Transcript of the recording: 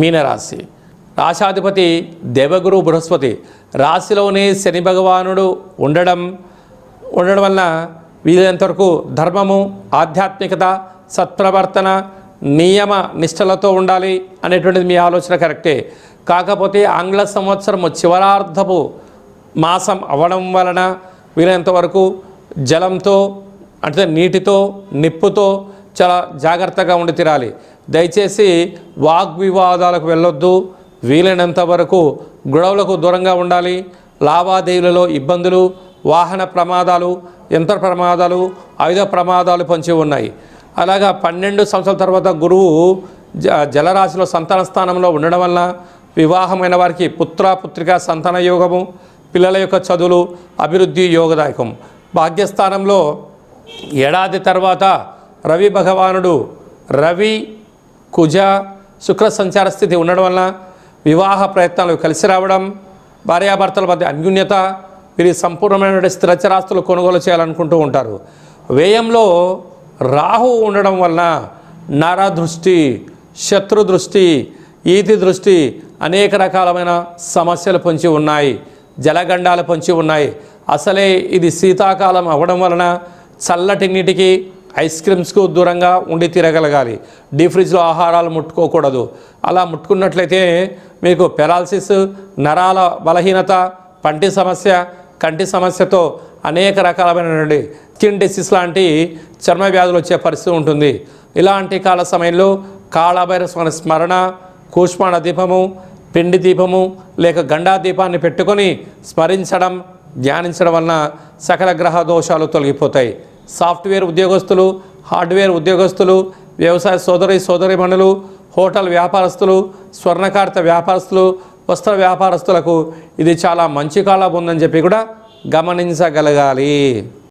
మీనరాశి. రాశాధిపతి దేవగురు బృహస్పతి. రాశిలోనే శని భగవానుడు ఉండడం ఉండడం వలన వీలైనంతవరకు ధర్మము ఆధ్యాత్మికత సత్ప్రవర్తన నియమ నిష్టలతో ఉండాలి అనేటువంటిది మీ ఆలోచన కరెక్టే. కాకపోతే ఆంగ్ల సంవత్సరము చివరార్ధపు మాసం అవ్వడం వలన వీలైనంతవరకు జలంతో అంటే నీటితో నిప్పుతో చాలా జాగ్రత్తగా ఉండి తీరాలి. దయచేసి వాగ్వివాదాలకు వెళ్ళొద్దు. వీలైనంత వరకు గొడవలకు దూరంగా ఉండాలి. లావాదేవీలలో ఇబ్బందులు వాహన ప్రమాదాలు యంత్ర ప్రమాదాలు ఆయుధ ప్రమాదాలు పొంచి ఉన్నాయి. అలాగా పన్నెండు సంవత్సరాల తర్వాత గురువు జ జలరాశిలో సంతాన స్థానంలో ఉండడం వలన వివాహమైన వారికి పుత్ర పుత్రిక సంతాన యోగము పిల్లల యొక్క చదువులు అభివృద్ధి యోగదాయకం. భాగ్యస్థానంలో ఏడాది తర్వాత రవి భగవానుడు రవి కుజ శుక్ర సంచార స్థితి ఉండడం వలన వివాహ ప్రయత్నాలు కలిసి రావడం భార్యాభర్తల మధ్య అన్యూన్యత వీరి సంపూర్ణమైన స్థిరచరాస్తులు కొనుగోలు చేయాలనుకుంటూ ఉంటారు. వ్యయంలో రాహు ఉండడం వలన నర దృష్టి శత్రు దృష్టి ఈతి దృష్టి అనేక రకాలమైన సమస్యలు పొంచి ఉన్నాయి జలగండాలు పొంచి ఉన్నాయి. అసలే ఇది శీతాకాలం అవ్వడం వలన చల్లటి నీటికి ఐస్ క్రీమ్స్కు దూరంగా ఉండి తిరగలగాలి. డీ ఫ్రిడ్జ్లో ఆహారాలు ముట్టుకోకూడదు. అలా ముట్టుకున్నట్లయితే మీకు పెరాలసిస్ నరాల బలహీనత పంటి సమస్య కంటి సమస్యతో అనేక రకాలమైనటువంటి స్కిన్ డిసీస్ లాంటి చర్మ వ్యాధులు వచ్చే పరిస్థితి ఉంటుంది. ఇలాంటి కాల సమయంలో కాళభైరవ స్మరణ కూష్మాణ దీపము పిండి దీపము లేక గండా దీపాన్ని పెట్టుకొని స్మరించడం ధ్యానించడం వలన సకల గ్రహ దోషాలు తొలగిపోతాయి. సాఫ్ట్వేర్ ఉద్యోగస్తులు హార్డ్వేర్ ఉద్యోగస్తులు వ్యవసాయ సోదరి సోదరిమణులు హోటల్ వ్యాపారస్తులు స్వర్ణకార్త వ్యాపారస్తులు వస్త్ర వ్యాపారస్తులకు ఇది చాలా మంచి కాలం ఉందని చెప్పి కూడా గమనించగలగాలి.